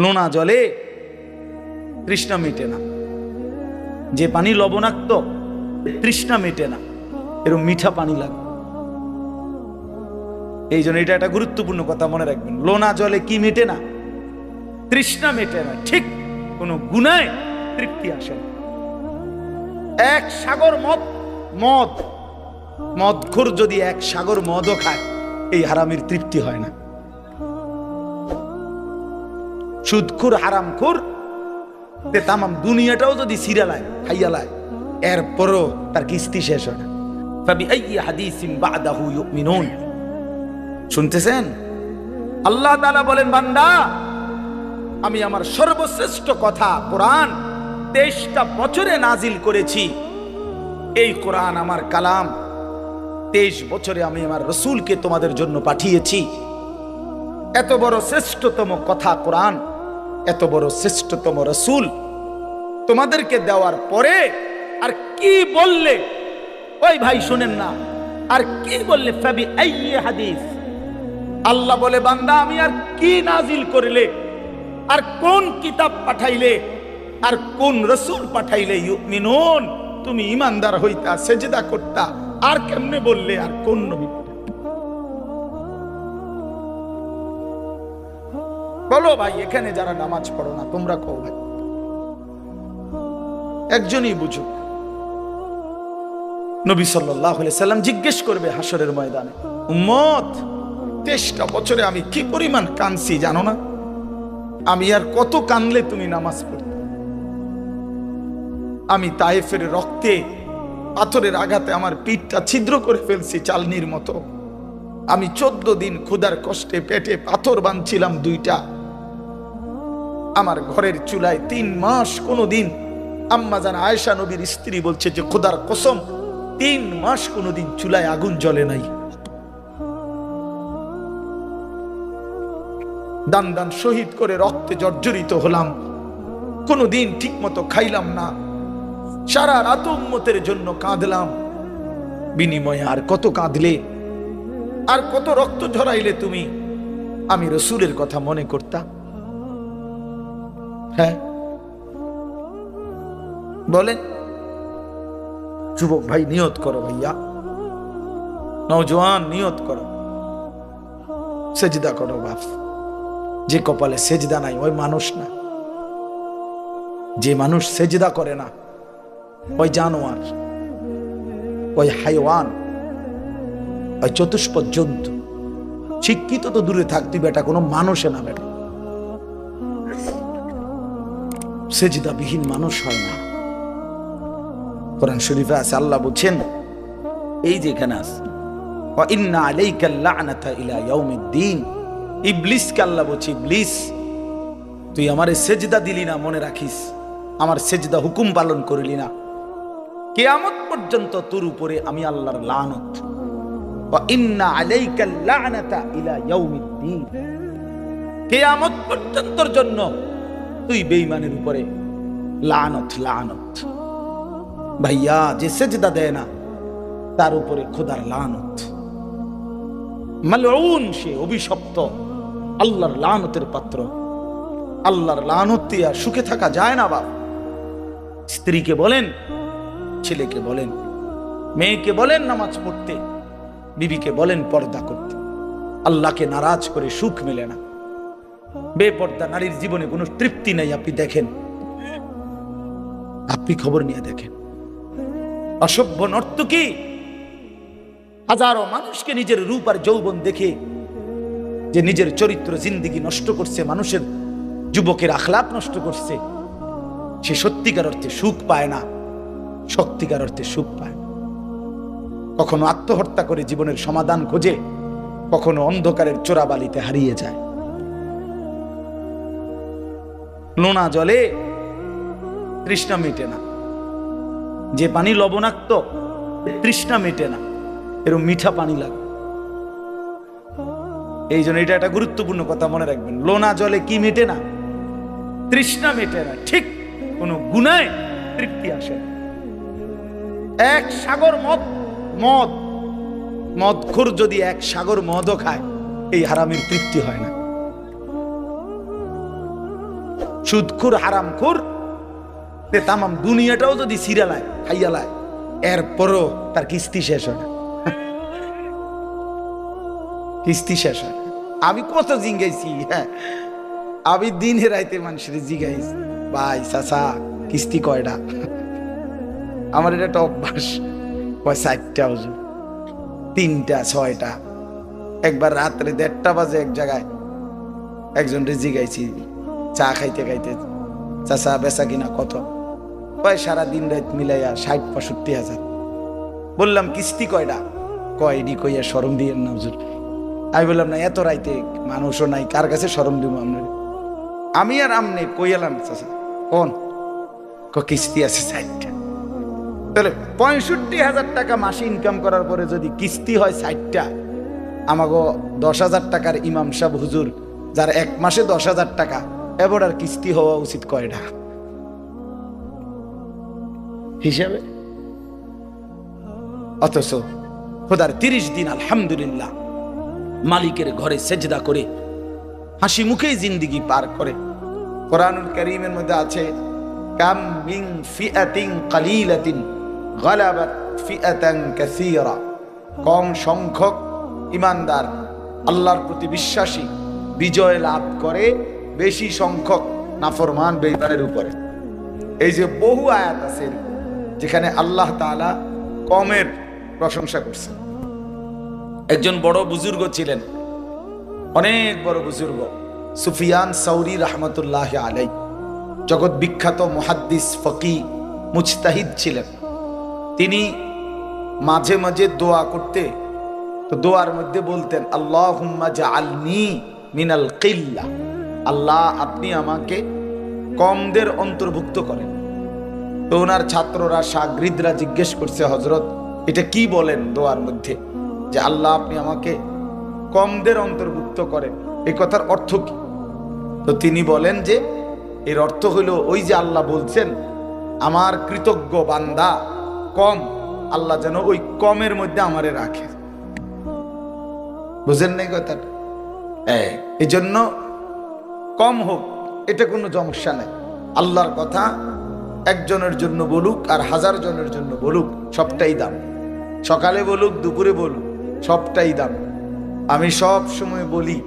নোনা জলে তৃষ্ণা মেটে না। যে পানি লবণাক্ত, তৃষ্ণা মেটে না। এরকম মিঠা পানি লাগে। এই জন্য এটা একটা গুরুত্বপূর্ণ কথা মনে রাখবেন। লোনা জলে কি মেটে না? তৃষ্ণা মেটে না। ঠিক কোনো গুণায় তৃপ্তি আসে না। এক সাগর মদ মদ। মদখোর যদি এক সাগর মদও খায়, এই হারামির তৃপ্তি হয় না। সুদখুর, হারামখুর, তে তামাম দুনিয়াটাও যদি সিরালায় খাইয়ালায় এরপরও তার কিস্তি শেষ হয় না। শুনতেছেন? আল্লাহ তাআলা বলেন, বান্দা, আমি আমার সর্বশ্রেষ্ঠ কথা কোরআন তেইশটা বছরে নাজিল করেছি। এই কোরআন আমার কালাম। তেইশ বছরে আমি আমার রসুলকে তোমাদের জন্য পাঠিয়েছি। এত বড় শ্রেষ্ঠতম কথা কোরআন। এত বড় শ্রেষ্ঠতম রসুল তোমাদেরকে দেওয়ার পরে আর কি বললে? ওই ভাই শুনেন না। আর কি বললে? হাদিস। আল্লাহ বলে, বান্দা, আমি আর কি নাজিল করলে? আর কোন কিতাব পাঠাইলে? আর কোন রসুল পাঠাইলে? তুমি ইমানদার হইতা, সেজদা করতা, আর কেমনে বললে? আর কোন নবী বলো ভাই, এখানে যারা নামাজ পড়ো না, তোমরা কও ভাই। একজনই বুঝুক। নবী সাল্লাম জিজ্ঞেস করবে হাসরের ময়দানে, উম্মত, তেইশটা বছরে আমি কি পরিমাণ কানছি জানো না? আমি আর কত কানলে তুমি নামাজ পড়তে? আমি তায়েফের রক্তে, পাথরের আঘাতে আমার পিঠটা ছিদ্র করে ফেলছি চালনির মতো। আমি চোদ্দ দিন ক্ষুধার কষ্টে পেটে পাথর বাঁধছিলাম দুইটা। আমার ঘরের চুলায় তিন মাস কোনো দিন আম্মা জান আয়েশা নবীর স্ত্রী বলছে যে, খোদার কসম, তিন মাস কোনো দিন চুলায় আগুন জ্বলে নাই। দান দান শহীদ করে রক্তে জর্জরিত হলাম। কোনো দিন ঠিক মতো খাইলাম না। সারা রাত উম্মতের জন্য কাঁদলাম। বিনিময়ে আর কত কাঁদলে, আর কত রক্ত ঝরাইলে তুমি? আমি রসুলের কথা মনে করতাম। হ্যাঁ। বলেন। যুবক ভাই, নিয়ত করো ভাইয়া। নওজোয়ান, নিয়ত করো। সেজদা করো বাপ। যে কপালে সেজদা নাই, ওই মানুষ না। যে মানুষ সেজদা করে না, ওই জানোয়ার, ওই হাইওয়ান, ওই চতুষ্পদ জন্তু। শিক্ষিত তো দূরে থাকতি বেটা, কোনো মানুষে না বেটা। সেজদাবিহীন মানুষ হয় না। কোরআন শরীফে আছে, আল্লাহ বলছেন, এই যে এখানে আছে ইন্না আলাইকা লা'নাতা ইলা ইয়াউমিদ্দিন। ইবলিসকে আল্লাহ বলছে, ইবলিস, তুই আমারে সেজদা দিলি না, মনে রাখিস। আমার সেজদা হুকুম পালন করলি না। কিয়ামত পর্যন্ত তোর উপরে আমি আল্লাহর লানত। ইন্না আলাইকা লা'নাতা ইলা ইয়াউমিদ্দিন। কিয়ামত পর্যন্তর জন্য তুই বেঈমানের উপরে। লানত লানত। ভাইয়া, যে সেজদা দেয় না, তার উপরে খোদার লানত। মালউন, সে অভিশপ্ত, আল্লাহর লানতের পাত্র। আল্লাহর লানত দিয়ে সুখে থাকা যায় না বাপ। স্ত্রীকে বলেন, ছেলেকে বলেন, মেয়েকে বলেন নামাজ পড়তে, বিবিকে বলেন পর্দা করতে। আল্লাহকে নারাজ করে সুখ মেলে না। বেপর্দা নারীর জীবনে কোনো তৃপ্তি নেই, আপনি দেখেন। আপনি খবর নিয়ে দেখেন। অসভ্য নর্তকী হাজারো মানুষকে নিজের রূপ আর যৌবন দেখে যে নিজের চরিত্র জিন্দিগি নষ্ট করছে, মানুষের যুবকের আখলাপ নষ্ট করছে, সে সত্যিকার অর্থে সুখ পায় না, সত্যিকার অর্থে সুখ পায়। কখনো আত্মহত্যা করে জীবনের সমাধান খোঁজে, কখনো অন্ধকারের চোরাবালিতে হারিয়ে যায়। নোনা জলে তৃষ্ণা মেটে না। যে পানি লবণাক্ত, তৃষ্ণা মেটে না। এরকম মিঠা পানি লাগে। এই জন্য এটা একটা গুরুত্বপূর্ণ কথা মনে রাখবেন। লোনা জলে কি মেটে না? তৃষ্ণা মেটে না। ঠিক কোনো গুণায় তৃপ্তি আসে না। এক সাগর মদ মদ। মদখোর যদি এক সাগর মদও খায়, এই হারামির তৃপ্তি হয় না। সুদখুর, হারামখুর। তে তামাম দুনিয়াটাও যদি সিরালায় খাইয়ালায় এরপরও তার কিস্তি শেষ হয় কিস্তি শেষ হয় আমি কত জিঙ্গাইছি হ্যাঁ। আমি দিনে রাইতে মানুষের জিগাইছি, ভাই চাচা, কিস্তি কয়টা আমার এটা একটা অভ্যাস। কয় চারটা হুজুর তিনটা, ছয়টা। একবার রাত্রে দেড়টা বাজে এক জায়গায়। একজন রেজি গাইছি চা খাইতে খাইতে চাচা বেচা কিনা কত? কয়, সারা দিন রাত মিলাইয়া ষাট, পঁয়ষট্টি হাজার। বললাম, কিস্তি কয়টা কয় ডি কইয়া সরম দিয়ে না হুজুর। আমি বললাম, না, এত রাইতে মানুষও নাই, কার কাছে সরম দিব আপনার? আমি আর আমনে কইয়ালাম, চাচা, কোন? কিস্তি আছে ষাটটা। তাহলে পঁয়ষট্টি হাজার টাকা মাসে ইনকাম করার পরে যদি কিস্তি হয় ষাটটা, আমাগো দশ হাজার টাকার ইমাম সাহেব হুজুর, যার এক মাসে দশ হাজার টাকা এবার আর কিস্তি হওয়া উচিত কয়টা হিসাবে? অথচ খোদার তিরিশ দিন আলহামদুলিল্লাহ মালিকের ঘরে সেজদা করে হাসি মুখেই জিন্দিগি পার করে। কোরআনুল করিমের মধ্যে আছে কাম ফিআতিন কালিলাতিন গালাবাত ফিআতান কাসীরা। কম সংখ্যক ইমানদার আল্লাহর প্রতি বিশ্বাসী বিজয় লাভ করে বেশি সংখ্যক নাফরমান বেইমানের উপরে। এই যে বহু আয়াত আছে যেখানে আল্লাহ তাআলা কমের প্রশংসা করছেন। একজন বড় বুজুর্গ ছিলেন, অনেক বড় বুজুর্গ, সুফিয়ান সৌরি রহমতুল্লাহ আলাই জগৎ বিখ্যাত মুহাদ্দিস ফকি মুজতাহিদ ছিলেন। তিনি মাঝে মাঝে দোয়া করতে, তো দোয়ার মধ্যে বলতেন আল্লাহ আলনি মিনাল কিল্লা। আল্লাহ আপনি আমাকে কমদের অন্তর্ভুক্ত করেন। তো ওনার ছাত্ররা, সাগরিদরা জিজ্ঞেস করছে হজরত এটা কি বলেন দোয়ার মধ্যে? যে আল্লাহ আপনি আমাকে কমদের অন্তর্ভুক্ত করেন। এই কথার অর্থ কি? তো তিনি বলেন যে, এর অর্থ হলো ওই যে আল্লাহ বলছেন, আমার কৃতজ্ঞ বান্দা, কম, আল্লাহ যেন ওই কমের মধ্যে আমারে রাখে। বুঝেন নাই কথাটা? এই জন্য কম হোক, এটা কোনো সমস্যা নেই। আল্লাহর কথা একজনের জন্য বলুক আর হাজার জনের জন্য বলুক, সবটাই দাম। সকালে বলুক, দুপুরে বলুক, সবটাই দাম। আমি সব সময় বলি,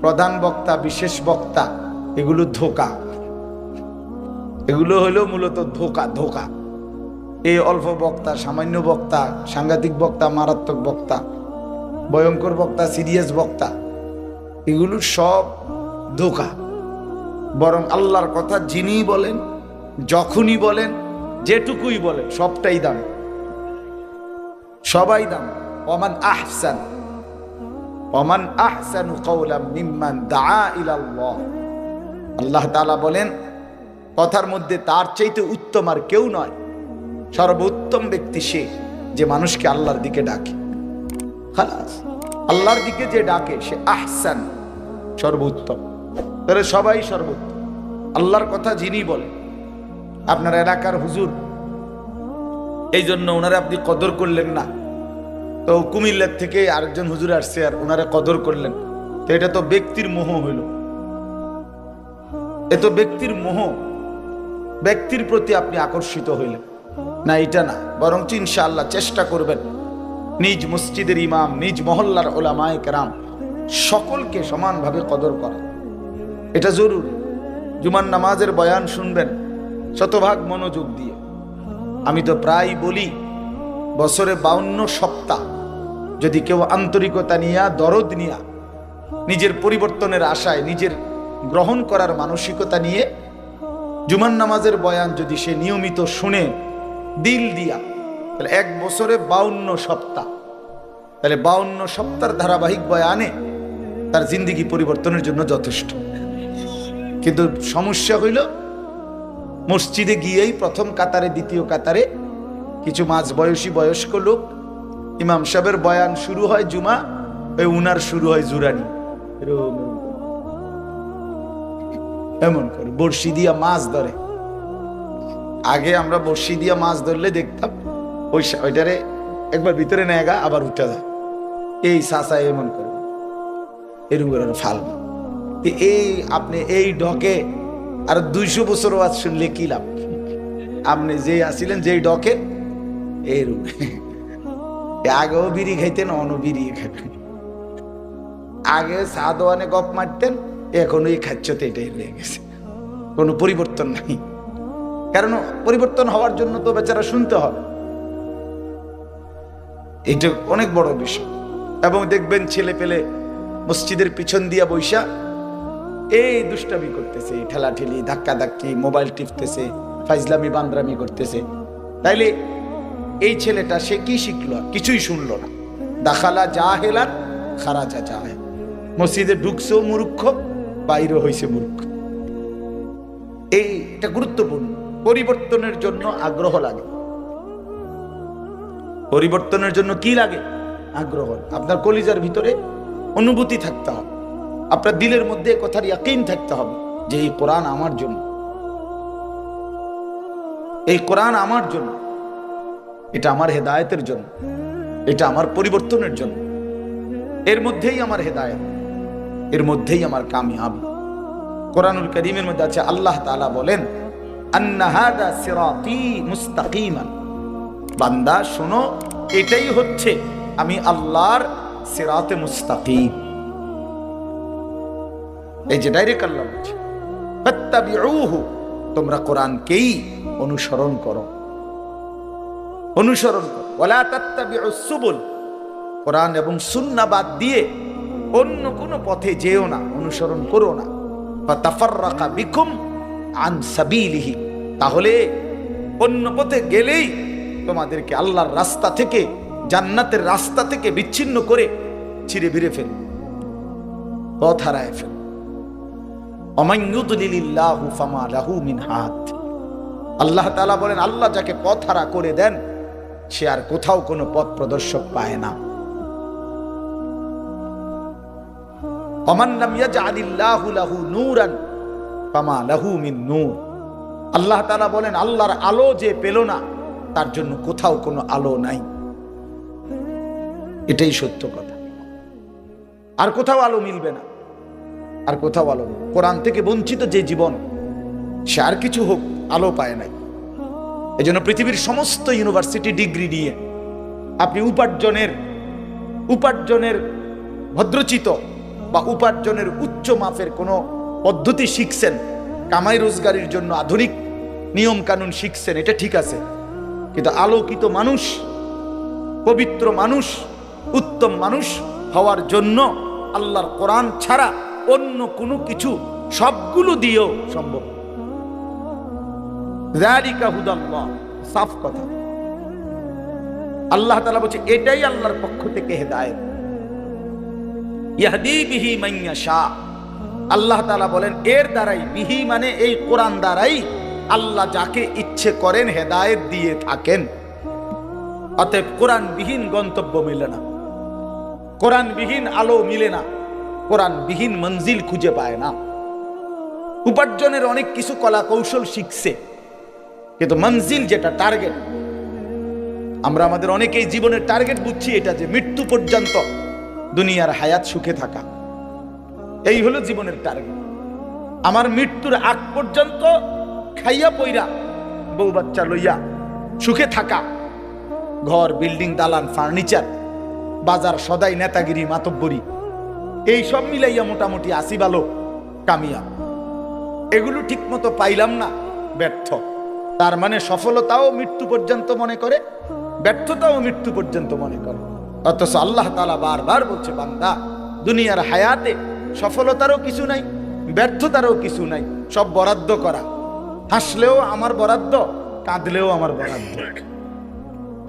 প্রধান বক্তা, বিশেষ বক্তা, এগুলো ধোকা। এগুলো হলো মূলত ধোকা ধোকা। এই অল্প বক্তা, সামান্য বক্তা, সাংঘাতিক বক্তা, মারাত্মক বক্তা, ভয়ঙ্কর বক্তা, সিরিয়াস বক্তা, এগুলো সব ধোকা। বরং আল্লাহর কথা যিনি বলেন, যখনই বলেন, যেটুকুই বলেন, সবটাই দাম। সবাই দাম। অমান আহসান। ওমান আহসানু কওলাম মিম্মান দাআ ইলাল্লাহ। আল্লাহ তাআলা বলেন, কথার মধ্যে তার চাইতে উত্তম আর কেউ নয়। সর্বোত্তম ব্যক্তি সে যে মানুষকে আল্লাহর দিকে ডাকে। খালাস। আল্লাহর দিকে যে ডাকে, সে আহসান, সর্বোত্তম। তাহলে সবাই সর্বোত্তম আল্লাহর কথা যিনি বলেন আপনার এলাকার হুজুর। এই জন্য ওনারা আপনি কদর করলেন না। তো কুমিল্লার থেকে আরেকজন হুজুর আসছে আর ওনারা কদর করলেন। তো এটা তো ব্যক্তির মোহ হইল। এ তো ব্যক্তির মোহ। ব্যক্তির প্রতি আপনি আকর্ষিত হইলেন। না, এটা না। বরং ইনশাআল্লাহ চেষ্টা করবেন। নিজ মসজিদের ইমাম, নিজ মহল্লার ওলামায় কেরাম সকলকে সমানভাবে কদর করা এটা জরুরি। জুমার নামাজের বয়ান শুনবেন, শতভাগ মনোযোগ দিয়ে। আমি তো প্রায় বলি, বছরে বাউন্ন সপ্তাহ। যদি কেউ আন্তরিকতা নিয়া, দরদ নিয়া, নিজের পরিবর্তনের আশায় নিজের গ্রহণ করার মানসিকতা নিয়ে জুমান নামাজের বয়ান যদি সে নিয়মিত শুনে, দিল দিয়া, তাহলে এক বছরে বাউন্ন সপ্তাহ। তাহলে বাউন্ন সপ্তাহ ধারাবাহিক বয়ানে তার জিন্দিগি পরিবর্তনের জন্য যথেষ্ট। কিন্তু সমস্যা হইল, মসজিদে গিয়েই প্রথম কাতারে, দ্বিতীয় কাতারে কিছু মাঝ বয়সী বয়স্ক লোক, ইমাম সাহেবের বয়ান শুরু হয় জুমা, ওই উনার শুরু হয় জুরানি। এমন করে, বড়শি দিয়া মাছ ধরে। আগে আমরা বড়শি দিয়া মাছ ধরলে দেখতাম, ওই ওইটারে একবার ভিতরে নেগা আবার উঠে যায়। এই সাসা এমন করে। এরকম করে ফাল এই, আপনি এই ডকে আর দুইশো বছর ওয়াজ শুনলে কি লাভ? আপনি যেই আসিলেন, যেই ডকে এরম আগেও বিড়ি খাইতেন অন বিড়ি খাইতেন। আগে চা দোয়ানে গপ মারতেন এখন ওই খাচ্ছতে এটাই রয়ে গেছে। কোনো পরিবর্তন নাই। কারণ পরিবর্তন হওয়ার জন্য তো বেচারা শুনতে হবে। এটা অনেক বড় বিষয়। এবং দেখবেন ছেলে পেলে মসজিদের পিছন দিয়া বৈশা এই দুষ্টামি করতেছে, ঠেলাঠেলি ধাক্কা ধাক্কি মোবাইল টিপতেছে, ফাইজলামি, বান্দ্রামি করতেছে। তাইলে এই ছেলেটা সে কি শিখলো? কিছুই শুনলো না। দাখালা যা হেলান খারাজা যা মসজিদে ঢুকছেও মূর্খ, বাইরে হয়েছে মূর্খ। এই এটা গুরুত্বপূর্ণ। পরিবর্তনের জন্য আগ্রহ লাগে। পরিবর্তনের জন্য কি লাগে? আগ্রহ। আপনার কলিজার ভিতরে অনুভূতি থাকতে হবে। আপনার দিলের মধ্যে কথার ইয়াকিন থাকতে হবে যে এই কোরআন আমার জন্য। এই কোরআন আমার জন্য। এটা আমার হেদায়তের জন্য। এটা আমার পরিবর্তনের জন্য। এর মধ্যেই আমার হেদায়েত। এর মধ্যেই আমার কামিয়াবি। কোরআনুল করিমের মধ্যে আছে, আল্লাহ তাআলা বলেন বান্দা, শোনো, এটাই হচ্ছে আমি আল্লাহর সিরাতে মুস্তাকিম। এই যে ডাইরেক্ট আল্লাহ বলছে তোমরা কোরআনকেই অনুসরণ করো। অনুসরণ করো। ওয়ালা তাত্তাবিউস সুবুল, কোরআন এবং সুন্নাহ বাদ দিয়ে অন্য কোনো পথে যেও না, অনুসরণ করো না। বা ফাতাফাররাকা বিকুম আন সাবিলিহি, তাহলে অন্য পথে গেলেই তোমাদেরকে আল্লাহর রাস্তা থেকে, জান্নাতের রাস্তা থেকে বিচ্ছিন্ন করে ছিঁড়ে ভিড়ে ফেল পথ হারায় ফেল আল্লাহ তাআলা বলেন, আল্লাহ যাকে পথ হারা করে দেন, সে আর কোথাও কোনো পথ প্রদর্শক পায় না। আল্লাহ তাআলা বলেন, আল্লাহর আলো যে পেল না, তার জন্য কোথাও কোনো আলো নাই। এটাই সত্য কথা। আর কোথাও আলো মিলবে না। আর কোথাও আলো নেই। কোরআন থেকে বঞ্চিত যে জীবন, সে আর কিছু হোক, আলো পায় নাই এই জন্য পৃথিবীর সমস্ত ইউনিভার্সিটি ডিগ্রি নিয়ে আপনি উপার্জনের উপার্জনের ভদ্রচিত বা উপার্জনের উচ্চ মাপের কোনো পদ্ধতি শিখছেন, কামাই রোজগারের জন্য আধুনিক নিয়ম কানুন শিখছেন, এটা ঠিক আছে কিন্তু আলোকিত মানুষ, পবিত্র মানুষ, উত্তম মানুষ হওয়ার জন্য আল্লাহর কোরআন ছাড়া অন্য কোনো কিছু সবগুলো দিয়েও সম্ভব। সাফ কথা। আল্লাহ তাআলা বলছে, এটাই আল্লাহর পক্ষ থেকে হেদায়েত। ইয়াহদি বিহি মাইয়াশা আল্লাহ তাআলা বলেন, এর দ্বারাই, বিহি মানে এই কোরআন দ্বারাই আল্লাহ যাকে ইচ্ছে করেন হেদায়েত দিয়ে থাকেন। অতএব কোরআনবিহীন গন্তব্য মিলে না। কোরআনবিহীন আলো মিলে না। কোরআনবিহীন মঞ্জিল খুঁজে পায় না। উপার্জনের অনেক কিছু কলা কৌশল শিখছে। কিন্তু মঞ্জিল যেটা টার্গেট আমরা আমাদের অনেকেই জীবনের টার্গেট বুঝছি এটা যে মৃত্যু পর্যন্ত দুনিয়ার হায়াত সুখে থাকা। এই হলো জীবনের টার্গেট আমার মৃত্যুর আগ পর্যন্ত খাইয়া পইরা, বউ বাচ্চা লইয়া সুখে থাকা। ঘর, বিল্ডিং, দালান, ফার্নিচার, বাজার, সদাই নেতাগিরি, মাতব্বরি এই সব মিলাইয়া মোটামুটি আসি ভালো কামিয়া। এগুলো ঠিক মতো পাইলাম না, ব্যর্থ। তার মানে সফলতাও মৃত্যু পর্যন্ত মনে করে, ব্যর্থতাও মৃত্যু পর্যন্ত মনে করে। অথচ আল্লাহ তালা বারবার বলছে, বান্দা, দুনিয়ার হায়াতে সফলতারও কিছু নাই, ব্যর্থতারও কিছু নাই, সব বরাদ্দ করা। হাসলেও আমার বরাদ্দ, কাঁদলেও আমার বরাদ্দ।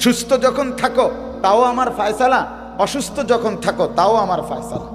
সুস্থ যখন থাকো, তাও আমার ফায়সালা, অসুস্থ যখন থাকো, তাও আমার ফায়সালা।